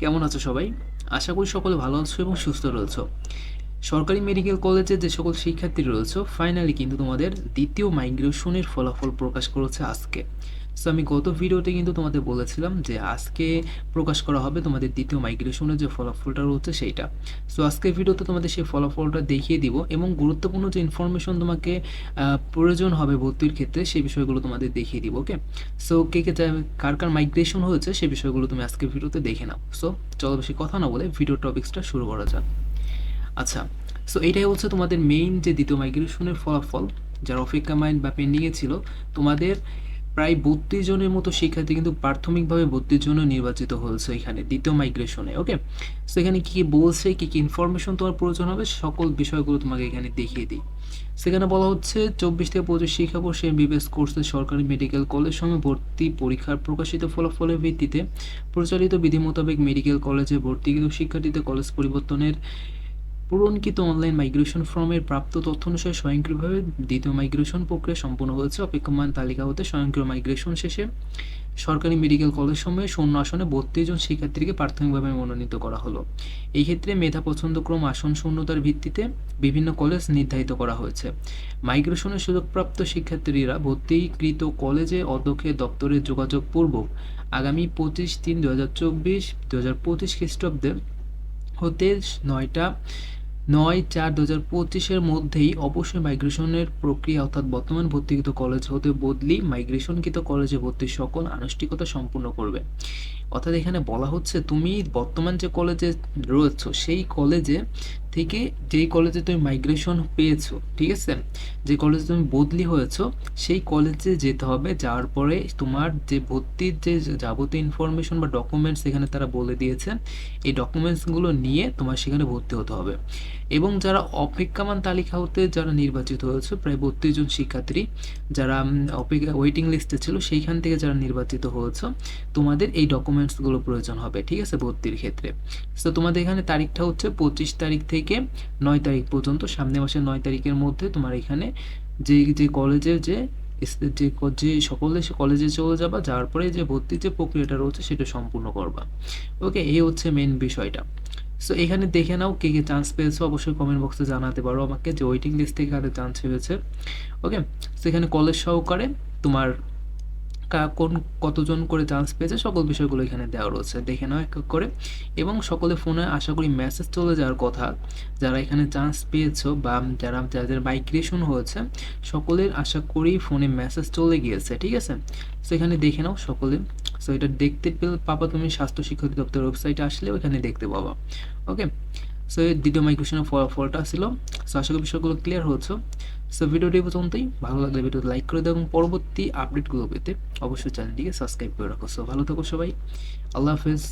কেমন আছো সবাই? আশা করি সকলে ভালো আছো এবং সুস্থ রয়েছো। সরকারি মেডিকেল কলেজে যে সকল শিক্ষার্থী রয়েছে ফাইনালি কিন্তু তোমাদের দ্বিতীয় মাইগ্রেশনের ফলাফল প্রকাশ করেছে আজকে। সো আমি গত ভিডিওতে কিন্তু তোমাদের বলেছিলাম যে আজকে প্রকাশ করা হবে তোমাদের দ্বিতীয় মাইগ্রেশনের যে ফলাফলটা রয়েছে সেইটা। সো আজকের ভিডিওতে তোমাদের সেই ফলাফলটা দেখিয়ে দিব এবং গুরুত্বপূর্ণ যে ইনফরমেশন তোমাকে প্রয়োজন হবে ভর্তির ক্ষেত্রে সেই বিষয়গুলো তোমাদের দেখিয়ে দিব ওকে সো কে কে কার কার মাইগ্রেশন হয়েছে সেই বিষয়গুলো তুমি আজকের ভিডিওতে দেখে নাও। সো চলো বেশি কথা না বলে ভিডিও টপিক্সটা শুরু করা যাক। আচ্ছা সো এইটাই হচ্ছে তোমাদের মেইন যে দ্বিতীয় মাইগ্রেশনের ফলাফল, যার অপেক্ষা মাইন্ড বা পেন্ডিংয়ে ছিল। তোমাদের প্রায় বত্রিশ জনের মতো শিক্ষার্থী কিন্তু প্রাথমিকভাবে বত্রিশ জন নির্বাচিত হয়েছে এখানে দ্বিতীয় মাইগ্রেশনে ওকে সো এখানে কী কী বলছে, কী কী ইনফরমেশন তোমার প্রয়োজন হবে, সকল বিষয়গুলো তোমাকে এখানে দেখিয়ে দিই। সেখানে বলা হচ্ছে, চব্বিশ থেকে পঁচিশ শিক্ষাবর্ষে এমবিবিএস কোর্সে সরকারি মেডিকেল কলেজ সময় ভর্তি পরীক্ষার প্রকাশিত ফলাফলের ভিত্তিতে প্রচলিত বিধি মোতাবেক মেডিকেল কলেজে ভর্তিকৃত শিক্ষার্থীদের কলেজ পরিবর্তনের পূরণকৃত অনলাইন মাইগ্রেশন ফর্মের প্রাপ্ত তথ্য অনুসারে স্বয়ংক্রিয়ভাবে দ্বিতীয় মাইগ্রেশন প্রক্রিয়া সম্পূর্ণ হয়েছে। অপেক্ষমান তালিকা হতে স্বয়ংক্রিয় মাইগ্রেশন শেষে সরকারি মেডিকেল কলেজ সময়ে শূন্য আসনে বত্রিশ জন শিক্ষার্থীকে প্রাথমিকভাবে মনোনীত করা হলো। এই ক্ষেত্রে মেধা পছন্দক্রম আসন শূন্যতার ভিত্তিতে বিভিন্ন কলেজ নির্ধারিত করা হয়েছে। মাইগ্রেশনের সুযোগপ্রাপ্ত শিক্ষার্থীরা ভর্তিকৃত কলেজে অধ্যক্ষের দপ্তরে যোগাযোগ পূর্বক আগামী পঁচিশ তিন দু হাজার চব্বিশ দু হাজার পঁচিশ খ্রিস্টাব্দে হতে নয়টা নয় চার দু হাজার পঁচিশের মধ্যেই অবশ্যই মাইগ্রেশনের প্রক্রিয়া অর্থাৎ বর্তমান ভর্তিকৃত কলেজ হতে বদলি মাইগ্রেশনকৃত কলেজে ভর্তির সকল আনুষ্ঠানিকতা সম্পূর্ণ করবে। অর্থাৎ এখানে বলা হচ্ছে, তুমি বর্তমান যে কলেজে রয়েছ, সেই কলেজে থেকে যেই কলেজে তুমি মাইগ্রেশন পেয়েছ, ঠিক আছে? যে কলেজে তুমি বদলি হয়েছো, সেই কলেজে যেতে হবে। যাওয়ার পরে তোমার যে ভর্তির যে যাবতীয় ইনফরমেশন বা ডকুমেন্টস এখানে তারা বলে দিয়েছে, এই ডকুমেন্টসগুলো নিয়ে তোমার সেখানে ভর্তি হতে হবে। এবং যারা অপেক্ষামান তালিকা হতে যারা নির্বাচিত হয়েছে, প্রায় বত্রিশ জন শিক্ষার্থী, যারা অপেক্ষা ওয়েটিং লিস্টে ছিল, সেইখান থেকে যারা নির্বাচিত হয়েছে, তোমাদের এই ডকুমেন্টসগুলো প্রয়োজন হবে, ঠিক আছে, ভর্তির ক্ষেত্রে। তো তোমাদের এখানে তারিখটা হচ্ছে পঁচিশ তারিখ থেকে নয় তারিখ পর্যন্ত সামনে মাসের নয় তারিখের মধ্যে তোমার এখানে যে যে কলেজের যে যে যে সকলে সে কলেজে চলে যাবা, যাওয়ার পরে যে ভর্তির যে প্রক্রিয়াটা রয়েছে, সেটা সম্পূর্ণ করবা। ওকে এই হচ্ছে মেন বিষয়টা। সো এখানে দেখে নাও কে কে চান্স পেয়েছ, অবশ্যই কমেন্ট বক্সে জানাতে পারো আমাকে যে ওয়েটিং লিস্ট থেকে কাদের চান্স হয়েছে। ওকে সেখানে কলেজ সহকারে তোমার কোন কতজন করে চান্স পেয়েছে সকল বিষয়গুলো এখানে দেওয়া রয়েছে, দেখে নাও এক এক করে। এবং সকলে ফোনে আশা করি মেসেজ চলে যাওয়ার কথা। যারা এখানে চান্স পেয়েছ বা যারা, যাদের মাইগ্রেশন হয়েছে, সকলের আশা করি ফোনে মেসেজ চলে গিয়েছে, ঠিক আছে? সো এখানে দেখে নাও সকলে। সো এটা দেখতে পেলে, পাবা তুমি স্বাস্থ্য শিক্ষা অধিদপ্তর ওয়েবসাইটে আসলে ওখানে দেখতে পাবা। ওকে সো এই দ্বিতীয় মাইগ্রেশনের ফলটা ছিল সো আশা করি বিষয়গুলো ক্লিয়ার হচ্ছে সো ভিডিওটি পর্যন্তই। ভালো লাগলে ভিডিও লাইক করে দাও এবং পরবর্তী আপডেটগুলো পেতে অবশ্যই চ্যানেলটিকে সাবস্ক্রাইব করে রাখো। সো ভালো থাকো সবাই। আল্লাহ হাফেজ।